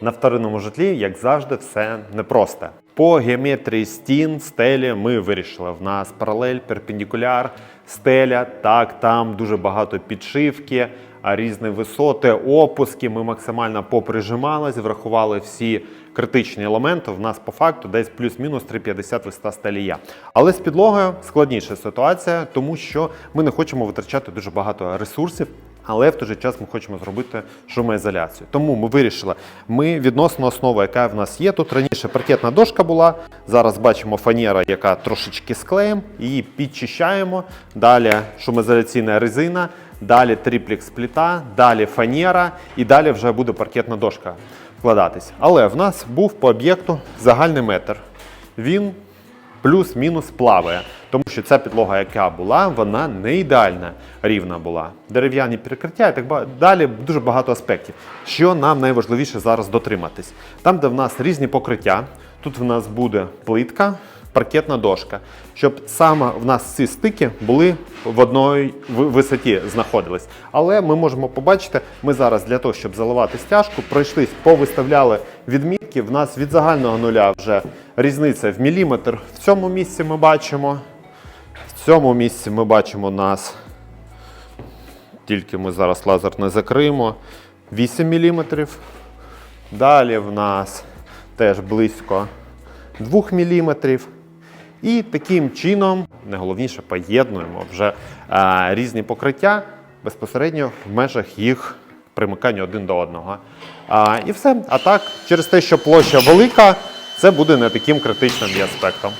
На вторинному житлі, як завжди, все непросте. По геометрії стін, стелі ми вирішили. В нас паралель, перпендикуляр, стеля. Так, там дуже багато підшивки, різні висоти, опуски. Ми максимально поприжимались, врахували всі критичні елементи. В нас по факту десь плюс-мінус 3,50 висота стелі є. Але з підлогою складніша ситуація, тому що ми не хочемо витрачати дуже багато ресурсів. Але в той же час ми хочемо зробити шумоізоляцію. Тому ми вирішили, ми відносно основи, яка в нас є. Тут раніше паркетна дошка була. Зараз бачимо фанера, яка трошечки склеєм, її підчищаємо. Далі шумоізоляційна резина, далі триплекс плита, далі фанера і далі вже буде паркетна дошка вкладатись. Але в нас був по об'єкту загальний метр. Він плюс-мінус плаває. Тому що ця підлога, яка була, вона не ідеальна рівна була. Дерев'яні перекриття і так далі дуже багато аспектів. Що нам найважливіше зараз дотриматись? Там, де в нас різні покриття, тут в нас буде плитка, паркетна дошка, щоб саме в нас ці стики були в одній висоті знаходились. Але ми можемо побачити, ми зараз для того, щоб заливати стяжку, пройшлись, повиставляли відмітки. В нас від загального нуля вже різниця в міліметр. В цьому місці ми бачимо. В цьому місці ми бачимо нас, тільки ми зараз лазер не закриємо, 8 мм. Далі в нас теж близько 2 мм. І таким чином, найголовніше, поєднуємо вже а, різні покриття безпосередньо в межах їх примикання один до одного. А, і все. А так, через те, що площа велика, це буде не таким критичним аспектом.